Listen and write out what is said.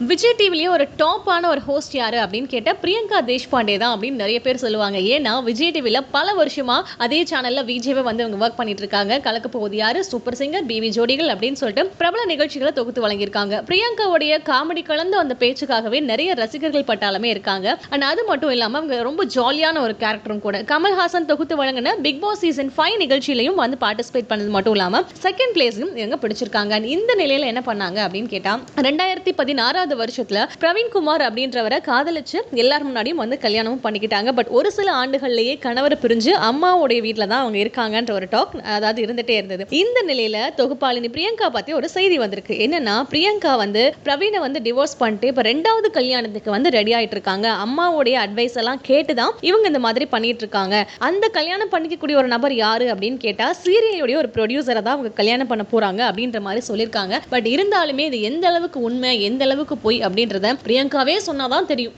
விஜய் டிவிலேயே ஒரு டாப்பான ஒரு ஹோஸ்ட் யாரு அப்படின்னு கேட்டால் பிரியங்கா தேஷ்பாண்டே தான் அப்படின்னு நிறைய பேர் சொல்லுவாங்க. ஏன்னா விஜய் டிவியில் பல வருஷமாக அதே சேனலில் விஜயவை வந்து அவங்க ஒர்க் பண்ணிட்டு இருக்காங்க. கலக்க போகுது யார்? சூப்பர் சிங்கர் பிவி ஜோடிகள் அப்படின்னு சொல்லிட்டு பிரபல நிகழ்ச்சிகளை தொகுத்து வழங்கியிருக்காங்க. பிரியங்காவுடைய காமெடி கலந்த அந்த பேச்சுக்காகவே நிறைய ரசிகர்கள் பட்டாலுமே இருக்காங்க. அண்ட் அது மட்டும் இல்லாமல் அவங்க ரொம்ப ஜாலியான ஒரு கேரக்டரும் கூட. கமல்ஹாசன் தொகுத்து வழங்கின பிக் பாஸ் சீசன் ஃபைவ் நிகழ்ச்சியிலையும் வந்து பார்ட்டிசிபேட் பண்ணது மட்டும் இல்லாமல் செகண்ட் பிளேஸும் இவங்க பிடிச்சிருக்காங்க. இந்த நிலையில் என்ன பண்ணாங்க அப்படின்னு கேட்டால் ரெண்டாயிரத்தி பதினாறாம் பதினாறாவது வருஷத்துல பிரவீன்குமார் அப்படின்றவரை காதலிச்சு எல்லார் முன்னாடியும் வந்து கல்யாணமும் பண்ணிக்கிட்டாங்க. பட் ஒரு சில ஆண்டுகள்லயே கணவர் பிரிஞ்சு அம்மாவுடைய வீட்டில் தான் அவங்க இருக்காங்கன்ற ஒரு டாக் அதாவது இருந்துட்டே இருந்தது. இந்த நிலையில தொகுப்பாளினி பிரியங்கா பத்தி ஒரு செய்தி வந்திருக்கு. என்னன்னா பிரியங்கா வந்து பிரவீனை வந்து டிவோர்ஸ் பண்ணிட்டு இப்ப ரெண்டாவது கல்யாணத்துக்கு வந்து ரெடி ஆயிட்டு இருக்காங்க. அம்மாவுடைய அட்வைஸ் எல்லாம் கேட்டுதான் இவங்க இந்த மாதிரி பண்ணிட்டு இருக்காங்க. அந்த கல்யாணம் பண்ணிக்கக்கூடிய ஒரு நபர் யாரு அப்படின்னு கேட்டா சீரியலுடைய ஒரு ப்ரொடியூசரை தான் அவங்க கல்யாணம் பண்ண போறாங்க அப்படின்ற மாதிரி சொல்லியிருக்காங்க. பட் இருந்தாலுமே இது எந்த அளவுக்கு உண்மை எந்த அளவுக்கு பொய் அப்படின்றத பிரியங்காவே சொன்னாதான் தெரியும்.